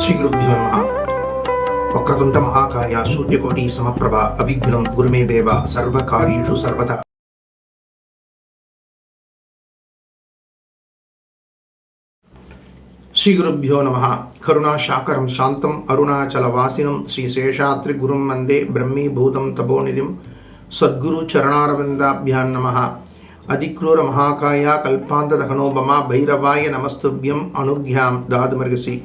శ్రీగురుభ్యో నమ. ఒక్కతుంట మహాకాయ సూర్యకోటి సమప్రభ అవిఘ్నం గురుమే దేవ సర్వకార్యేషు సర్వదా. శ్రీ గురుభ్యో నమ. కరుణాశాకరం శాంతం అరుణాచల వాసినం శ్రీ శేషాద్రి గురుం వందే బ్రహ్మీభూతం తపోనిధిం సద్గురు చరణారవిందాభ్యాం నమ. అధిక్రూర మహాకాయ కల్పాంతదహనోపమ భైరవాయ నమస్తుభ్యం అనుజ్ఞాం దాదుమర్గసి.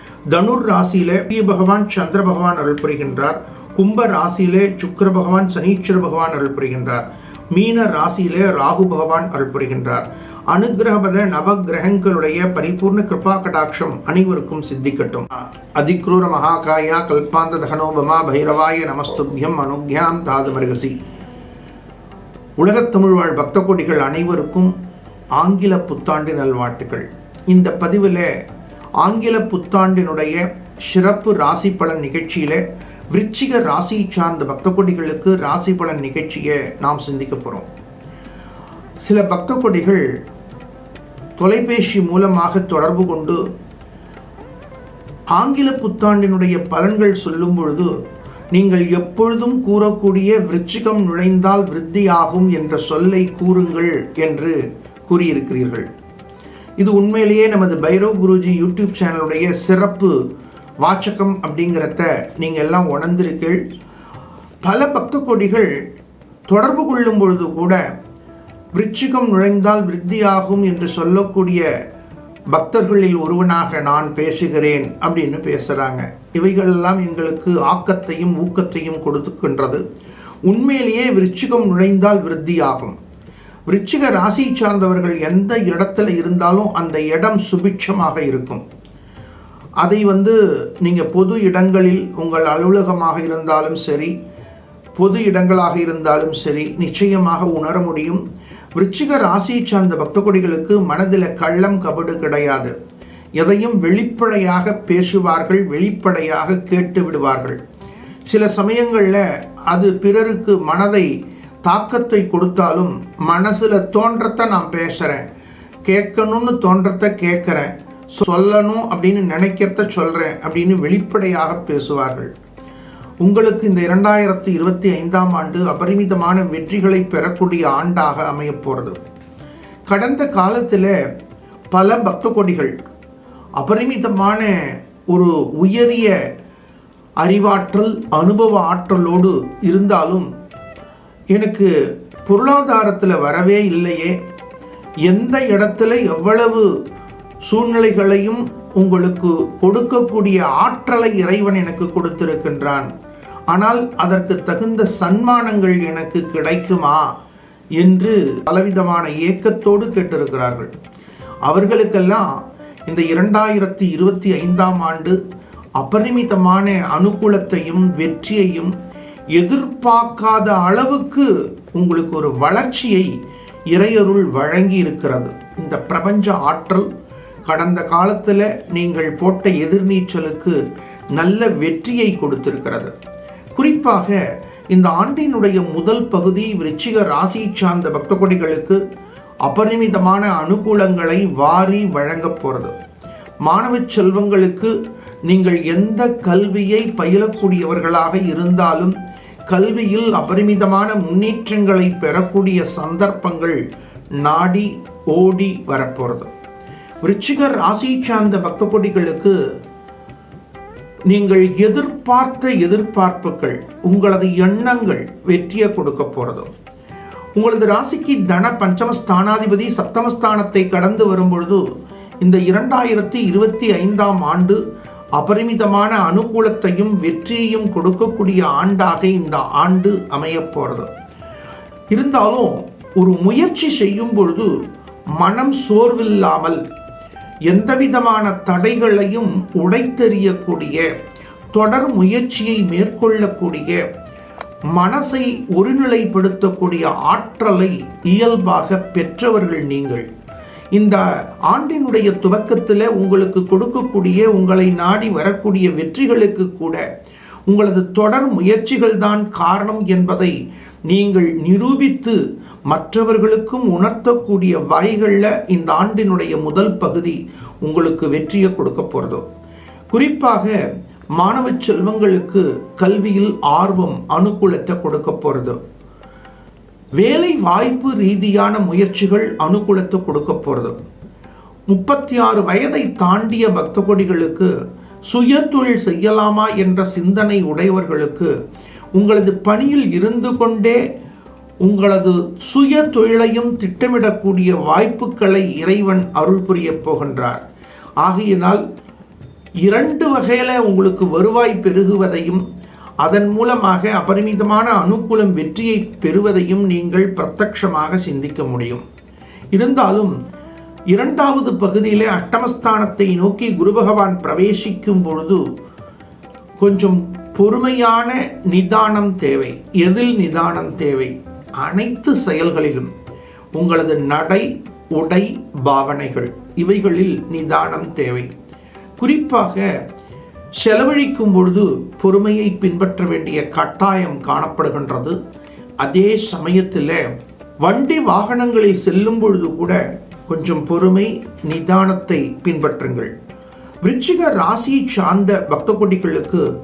தனுர் ராசியிலே சூரிய பகவான் சந்திர பகவான் அருள் புரிகின்றார். கும்ப ராசியிலே சுக்கர பகவான் சனீஸ்வர பகவான் அருள் புரிகின்றார். மீன ராசியிலே ராகு பகவான் அருள் புரிகின்றார். அனுகிரகபத நவ கிரகங்களுடைய பரிபூர்ண கிருபா கடாட்சம் அனைவருக்கும் சித்திக்கட்டும். அதிக்ரூர மகாகாயா கல்பாந்த தகனோபமா பைரவாய நமஸ்துபியம் அனுக்யாம் தாது மருகசி உலகத் தமிழ் வாழ் பக்த கோடிகள் அனைவருக்கும் ஆங்கில புத்தாண்டு நல்வாழ்த்துக்கள். இந்த பதிவில் ஆங்கில புத்தாண்டினுடைய சிறப்பு ராசி பலன் நிகழ்ச்சியில் விருச்சிக ராசியை சார்ந்த பக்த கொடிகளுக்கு ராசி பலன் நிகழ்ச்சியை நாம் சிந்திக்க போகிறோம் சில பக்த கொடிகள் தொலைபேசி மூலமாக தொடர்பு கொண்டு ஆங்கில புத்தாண்டினுடைய பலன்கள் சொல்லும் பொழுது நீங்கள் எப்பொழுதும் கூறக்கூடிய விருச்சிகம் நுழைந்தால் விருத்தியாகும் என்ற சொல்லை கூறுங்கள் என்று கூறியிருக்கிறீர்கள். இது உண்மையிலேயே நமது பைரவ் குருஜி யூடியூப் சேனலுடைய சிறப்பு வாச்சகம் அப்படிங்கிறத நீங்கள் எல்லாம் உணர்ந்திருக்கீள். பல பக்த கொடிகள் தொடர்பு கொள்ளும் பொழுது கூட விருச்சிகம் நுழைந்தால் விருத்தியாகும் என்று சொல்லக்கூடிய பக்தர்களில் ஒருவனாக நான் பேசுகிறேன் அப்படின்னு பேசுகிறாங்க இவைகளெல்லாம் எங்களுக்கு ஆக்கத்தையும் ஊக்கத்தையும் கொடுத்துக்கின்றது. உண்மையிலேயே விருச்சிகம் நுழைந்தால் விருத்தியாகும். விருச்சிக ராசி சார்ந்தவர்கள் எந்த இடத்துல இருந்தாலும் அந்த இடம் சுபிட்சமாக இருக்கும். அதை வந்து நீங்கள் பொது இடங்களில் உங்கள் அலுவலகமாக இருந்தாலும் சரி பொது இடங்களாக இருந்தாலும் சரி நிச்சயமாக உணர முடியும். விருச்சிக ராசி சார்ந்த பக்த கொடிகளுக்கு மனதில் கள்ளம் கபடு கிடையாது. எதையும் வெளிப்படையாக பேசுவார்கள் வெளிப்படையாக கேட்டு விடுவார்கள். சில சமயங்களில் அது பிறருக்கு மனதை தாக்கத்தை கொடுத்தாலும் மனசில் தோன்றத்தை நான் பேசுகிறேன் கேட்கணும்னு தோன்றத்தை கேட்குறேன். சொல்லணும் அப்படின்னு நினைக்கிறத சொல்கிறேன் அப்படின்னு வெளிப்படையாக பேசுவார்கள். உங்களுக்கு இந்த இரண்டாயிரத்தி இருபத்தி ஐந்தாம் ஆண்டு அபரிமிதமான வெற்றிகளை பெறக்கூடிய ஆண்டாக அமையப் போகிறது கடந்த காலத்தில் பல பக்த கொடிகள் அபரிமிதமான ஒரு உயரிய அறிவாற்றல் அனுபவ ஆற்றலோடு இருந்தாலும் எனக்கு பொருளாதாரத்தில் வரவே இல்லையே. எந்த இடத்துல எவ்வளவு சூழ்நிலைகளையும் உங்களுக்கு கொடுக்கக்கூடிய ஆற்றலை இறைவன் எனக்கு கொடுத்திருக்கின்றான். ஆனால் அதற்கு தகுந்த சன்மானங்கள் எனக்கு கிடைக்குமா என்று பலவிதமான ஏக்கத்தோடு கேட்டிருக்கிறார்கள். அவர்களுக்கெல்லாம் இந்த இரண்டாயிரத்தி இருபத்தி ஐந்தாம் ஆண்டு அபரிமிதமான அனுகூலத்தையும் வெற்றியையும் எதிர்பார்க்காத அளவுக்கு உங்களுக்கு ஒரு வளர்ச்சியை இறையருள் வழங்கி இருக்கிறது இந்த பிரபஞ்ச ஆற்றல் கடந்த காலத்தில் நீங்கள் போட்ட எதிர்நீச்சலுக்கு நல்ல வெற்றியை கொடுத்திருக்கிறது. குறிப்பாக இந்த ஆண்டினுடைய முதல் பகுதி விருச்சிக ராசி சார்ந்த பக்த கொடிகளுக்கு அபரிமிதமான அனுகூலங்களை வாரி வழங்கப் போகிறது மாணவ செல்வங்களுக்கு நீங்கள் எந்த கல்வியை பயிலக்கூடியவர்களாக இருந்தாலும் கல்வியில் அபரிமிதமான முன்னேற்றங்களை பெறக்கூடிய சந்தர்ப்பங்கள் நாடி ஓடி வரப்போகிறது விருச்சிக ராசி சார்ந்த பக்தபொடிகளுக்கு நீங்கள் எதிர்பார்த்த எதிர்பார்ப்புகள் உங்களது எண்ணங்கள் வெற்றியை கொடுக்க போகிறது உங்களது ராசிக்கு தன பஞ்சமஸ்தானாதிபதி சப்தமஸ்தானத்தை கடந்து வரும் பொழுது இந்த இரண்டாயிரத்தி இருபத்தி ஐந்தாம் ஆண்டு அபரிமிதமான அனுகூலத்தையும் வெற்றியையும் கொடுக்கக்கூடிய ஆண்டாக இந்த ஆண்டு அமையப்போகிறது இருந்தாலும் ஒரு முயற்சி செய்யும் பொழுது மனம் சோர்வில்லாமல் எந்தவிதமான தடைகளையும் உடைத்தெறியக்கூடிய தொடர் முயற்சியை மேற்கொள்ளக்கூடிய மனசை ஒருநிலைப்படுத்தக்கூடிய ஆற்றலை இயல்பாக பெற்றவர்கள் நீங்கள். இந்த ஆண்டினுடைய துவக்கத்தில் உங்களுக்கு கொடுக்கக்கூடிய உங்களை நாடி வரக்கூடிய வெற்றிகளுக்கு கூட உங்களது தொடர் முயற்சிகள் தான் காரணம் என்பதை நீங்கள் நிரூபித்து மற்றவர்களுக்கும் உணர்த்தக்கூடிய வகைகளில் இந்த ஆண்டினுடைய முதல் பகுதி உங்களுக்கு வெற்றியை கொடுக்க போகிறதோ குறிப்பாக மாணவ செல்வங்களுக்கு கல்வியில் ஆர்வம் அனுகூலத்தை கொடுக்க போகிறது வேலை வாய்ப்பு ரீதியான முயற்சிகள் அனுகூலத்தை கொடுக்க போகிறது முப்பத்தி ஆறு வயதை தாண்டிய பக்த கொடிகளுக்கு சுய தொழில் செய்யலாமா என்ற சிந்தனை உடையவர்களுக்கு உங்களது பணியில் இருந்து கொண்டே உங்களது சுய தொழிலையும் திட்டமிடக்கூடிய வாய்ப்புகளை இறைவன் அருள் புரிய போகின்றார். ஆகையினால் இரண்டு வகையில் உங்களுக்கு வருவாய் பெருகுவதையும் அதன் மூலமாக அபரிமிதமான அனுகூலம் வெற்றியை பெறுவதையும் நீங்கள் பிரத்யமாக சிந்திக்க முடியும். இருந்தாலும் இரண்டாவது பகுதியிலே அட்டமஸ்தானத்தை நோக்கி குரு பகவான் பிரவேசிக்கும் பொழுது கொஞ்சம் பொறுமையான நிதானம் தேவை எதில் நிதானம் தேவை? அனைத்து செயல்களிலும் உங்களது நடை உடை பாவனைகள் இவைகளில் நிதானம் தேவை. குறிப்பாக செலவழிக்கும் பொழுது பொறுமையை பின்பற்ற வேண்டிய கட்டாயம் காணப்படுகின்றது. அதே சமயத்தில் வண்டி வாகனங்களில் செல்லும் பொழுது கூட கொஞ்சம் பொறுமை நிதானத்தை பின்பற்றுங்கள். விருச்சிக ராசி சார்ந்த பக்த கொடிகளுக்கு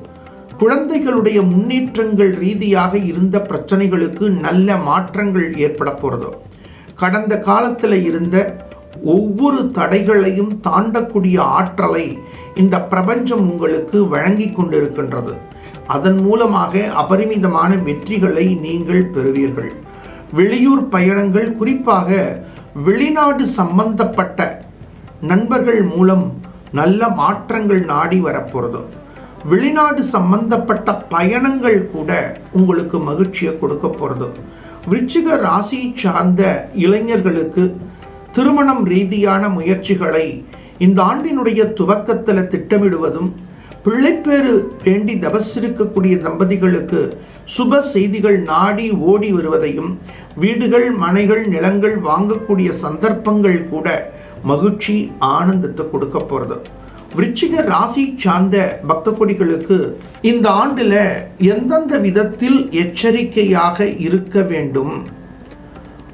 குழந்தைகளுடைய முன்னேற்றங்கள் ரீதியாக இருந்த பிரச்சனைகளுக்கு நல்ல மாற்றங்கள் ஏற்பட போகிறதோ கடந்த காலத்தில் இருந்த ஒவ்வொரு தடைகளையும் தாண்டக்கூடிய ஆற்றலை இந்த பிரபஞ்சம் உங்களுக்கு வழங்கி கொண்டிருக்கின்றது. அதன் மூலமாக அபரிமிதமான வெற்றிகளை நீங்கள் பெறுவீர்கள். வெளியூர் பயணங்கள் குறிப்பாக வெளிநாடு சம்பந்தப்பட்ட நண்பர்கள் மூலம் நல்ல மாற்றங்கள் நாடி வரப்போகிறது வெளிநாடு சம்பந்தப்பட்ட பயணங்கள் கூட உங்களுக்கு மகிழ்ச்சியை கொடுக்க போகிறது விருச்சிக ராசி சார்ந்த இளைஞர்களுக்கு திருமணம் ரீதியான முயற்சிகளை இந்த ஆண்டினுடைய துவக்கத்தில் திட்டமிடுவதும் பிள்ளைப்பேறு வேண்டி தபசிருக்கக்கூடிய தம்பதிகளுக்கு சுப செய்திகள் நாடி ஓடி வருவதையும் வீடுகள் மனைகள் நிலங்கள் வாங்கக்கூடிய சந்தர்ப்பங்கள் கூட மகிழ்ச்சி ஆனந்தத்தை கொடுக்க போகிறது விருச்சிக ராசி சார்ந்த பக்த கொடிகளுக்கு இந்த ஆண்டில் எந்தெந்த விதத்தில் எச்சரிக்கையாக இருக்க வேண்டும்?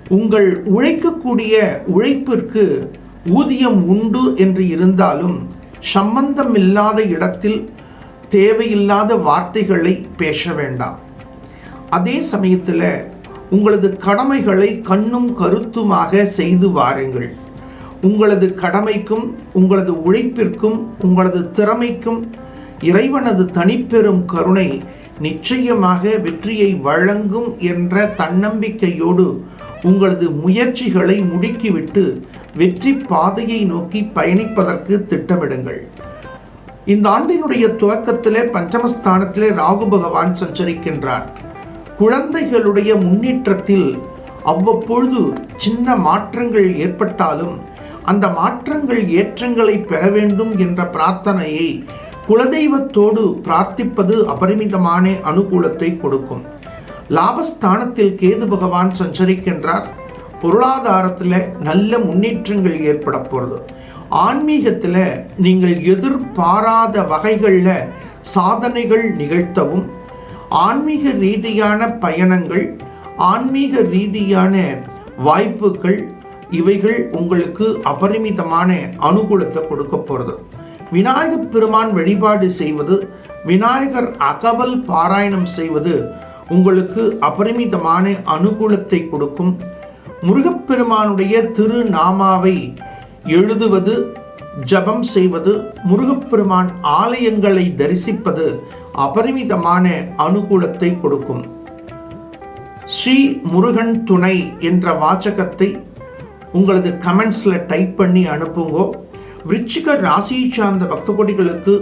உங்கள் உழைக்கக்கூடிய உழைப்பிற்கு ஊதியம் உண்டு என்று இருந்தாலும் சம்பந்தமில்லாத இடத்தில் தேவையில்லாத வார்த்தைகளை பேச வேண்டாம். அதே சமயத்தில் உங்களது கடமைகளை கண்ணும் கருத்துமாக செய்து வாருங்கள். உங்களது கடமைக்கும் உங்களது உழைப்பிற்கும் உங்களது திறமைக்கும் இறைவனது தனிப்பெரும் கருணை நிச்சயமாக வெற்றியை வழங்கும் என்ற தன்னம்பிக்கையோடு உங்களது முயற்சிகளை முடுக்கிவிட்டு வெற்றி பாதையை நோக்கி பயணிப்பதற்கு திட்டமிடுங்கள். இந்த ஆண்டினுடைய துவக்கத்திலே பஞ்சமஸ்தானத்திலே ராகு பகவான் சஞ்சரிக்கின்றார். குழந்தைகளுடைய முன்னேற்றத்தில் அவ்வப்பொழுது சின்ன மாற்றங்கள் ஏற்பட்டாலும் அந்த மாற்றங்கள் ஏற்றங்களை பெற வேண்டும் என்ற பிரார்த்தனையை குலதெய்வத்தோடு பிரார்த்திப்பது அபரிமிதமான அனுகூலத்தை கொடுக்கும். லாபஸ்தானத்தில் கேது பகவான் சஞ்சரிக்கின்றார். பொருளாதாரத்தில் நல்ல முன்னேற்றங்கள் ஏற்பட போகிறது ஆன்மீகத்தில் நீங்கள் எதிர்பாராத வகைகளில் சாதனைகள் நிகழ்த்தவும் ஆன்மீக ரீதியான பயணங்கள் ஆன்மீக ரீதியான வாய்ப்புகள் இவைகள் உங்களுக்கு அபரிமிதமான அனுகூலத்தை கொடுக்க போகிறது விநாயகப் பெருமான் வழிபாடு செய்வது விநாயகர் அகவல் பாராயணம் செய்வது உங்களுக்கு அபரிமிதமான அனுகூலத்தை கொடுக்கும். முருகப்பெருமானுடைய திருநாமாவை எழுதுவது ஜபம் செய்வது முருகப்பெருமான் ஆலயங்களை தரிசிப்பது அபரிமிதமான அனுகூலத்தை கொடுக்கும். ஸ்ரீ முருகன் துணை என்ற வாச்சகத்தை உங்களது கமெண்ட்ஸில் டைப் பண்ணி அனுப்புங்கோ. விருச்சிக ராசியை சார்ந்த பக்த கோடிகளுக்கு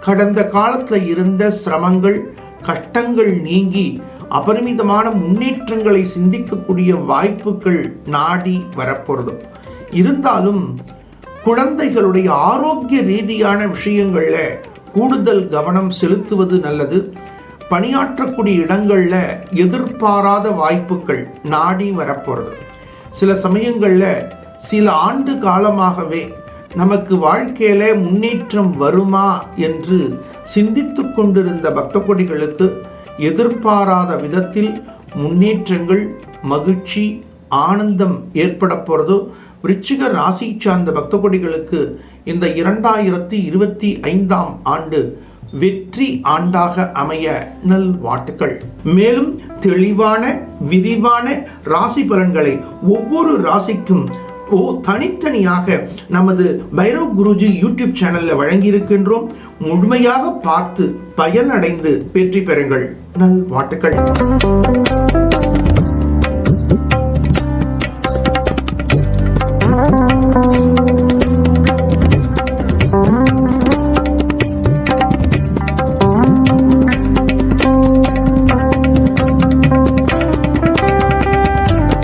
கடந்த காலத்தில் இருந்த சிரமங்கள் கட்டங்கள் நீங்கி அபரிமிதமான முன்னேற்றங்களை சிந்திக்கக்கூடிய வாய்ப்புகள் நாடி வரப்போகிறது இருந்தாலும் குழந்தைகளுடைய ஆரோக்கிய ரீதியான விஷயங்களில் கூடுதல் கவனம் செலுத்துவது நல்லது. பணியாற்றக்கூடிய இடங்களில் எதிர்பாராத வாய்ப்புகள் நாடி வரப்போறது. சில சமயங்களில் சில ஆண்டு காலமாகவே நமக்கு வாழ்க்கையில முன்னேற்றம் வருமா என்று சிந்தித்து கொண்டிருந்த பக்த கொடிகளுக்கு எதிர்பாராத விதத்தில் முன்னேற்றங்கள் மகிழ்ச்சி ஆனந்தம் ஏற்பட போகிறது விருச்சிக ராசி சார்ந்த பக்த கொடிகளுக்கு இந்த இரண்டாயிரத்தி இருபத்தி ஐந்தாம் ஆண்டு வெற்றி ஆண்டாக அமைய நல் வாழ்த்துக்கள். மேலும் தெளிவான விரிவான ராசி பலன்களை ஒவ்வொரு ராசிக்கும் ஓ தனித்தனியாக நமது பைரவ் குருஜி யூடியூப் சேனல்ல வழங்கியிருக்கின்றோம். முழுமையாக பார்த்து பயனடைந்து வெற்றி பெறுங்கள். நல் வாழ்த்துக்கள்.